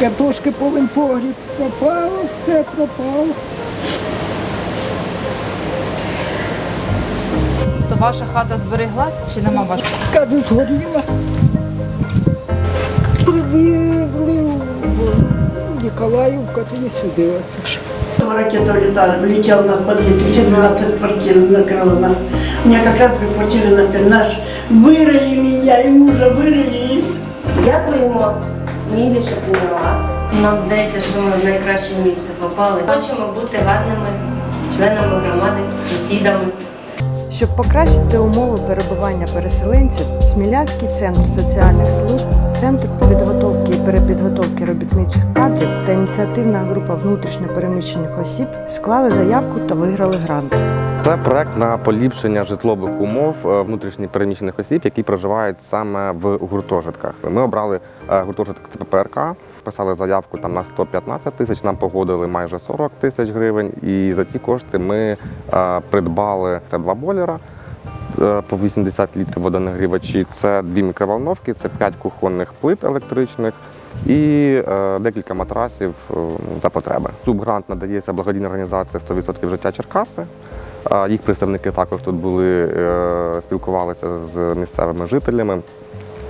Картошки повен погріб. Пропало, все пропало. То ваша хата збереглась чи нема вашої? Кажуть, згоріла. Привезли в Ніколаївку, то є сюди оце ж. Ракета улетала, влетела на подъезд, все 12 квартир накрыла нас. У меня как раз две квартиры на наш. Вырыли меня и мужа вырыли. и Дякуємо Що прийняла. Нам здається, що ми в найкраще місце попали. Хочемо бути гарними членами громади, сусідами. Щоб покращити умови перебування переселенців, Смілянський центр соціальних служб, центр підготовки і перепідготовки робітничих кадрів та ініціативна група внутрішньопереміщених осіб склали заявку та виграли грант. Це проект на поліпшення житлових умов е, внутрішньо переміщених осіб, які проживають саме в гуртожитках. Ми обрали е, гуртожиток ЦППРК, писали заявку там на 115 тисяч. Нам погодили майже 40 тисяч гривень. І за ці кошти ми е, придбали це два бойлера. По 80 літрів водонагрівачі, це дві мікроволновки, це 5 кухонних плит електричних і декілька матрасів за потреби. Субгрант надається благодійній організації 100% життя Черкаси. Їх представники також тут були, е, спілкувалися з місцевими жителями.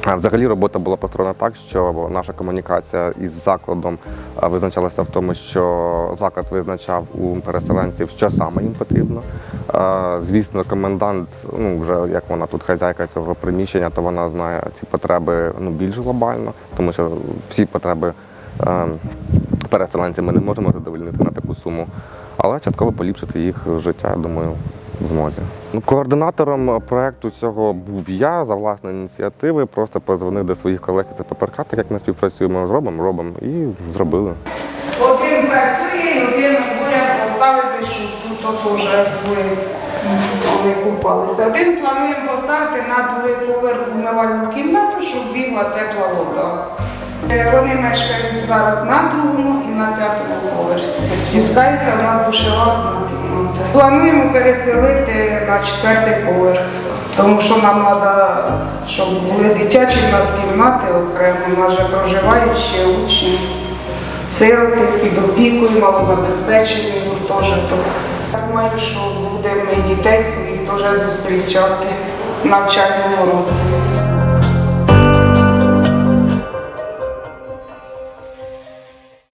Взагалі робота була построєна так, що наша комунікація із закладом визначалася в тому, що заклад визначав у переселенців, що саме їм потрібно. Звісно, комендант, ну вже як вона тут хазяйка цього приміщення, то вона знає ці потреби ну, більш глобально, тому що всі потреби е, переселенців ми не можемо задовольнити на таку суму, але частково поліпшити їх життя, я думаю, в змозі. Ну, координатором проекту цього був я за власної ініціативи. Просто позвонив до своїх колег із так як ми співпрацюємо, зробимо, робимо і зробили. Один працює, один поряд поставити, щоб тут вже коли купалися. Один плануємо поставити на другий поверх умивальну кімнату, щоб бігла тепла вода. Е, Вони мешкають зараз на другому і на п'ятому поверсі. Спускається в нас душева одна кімната. Плануємо переселити на четвертий поверх, тому що нам треба, щоб були дитячі в нас кімнати окремо. У нас же проживають ще учні сироти під опікою, малозабезпечені гуртожиток. Думаю, що будемо дітей своїх теж зустрічати в навчальному році.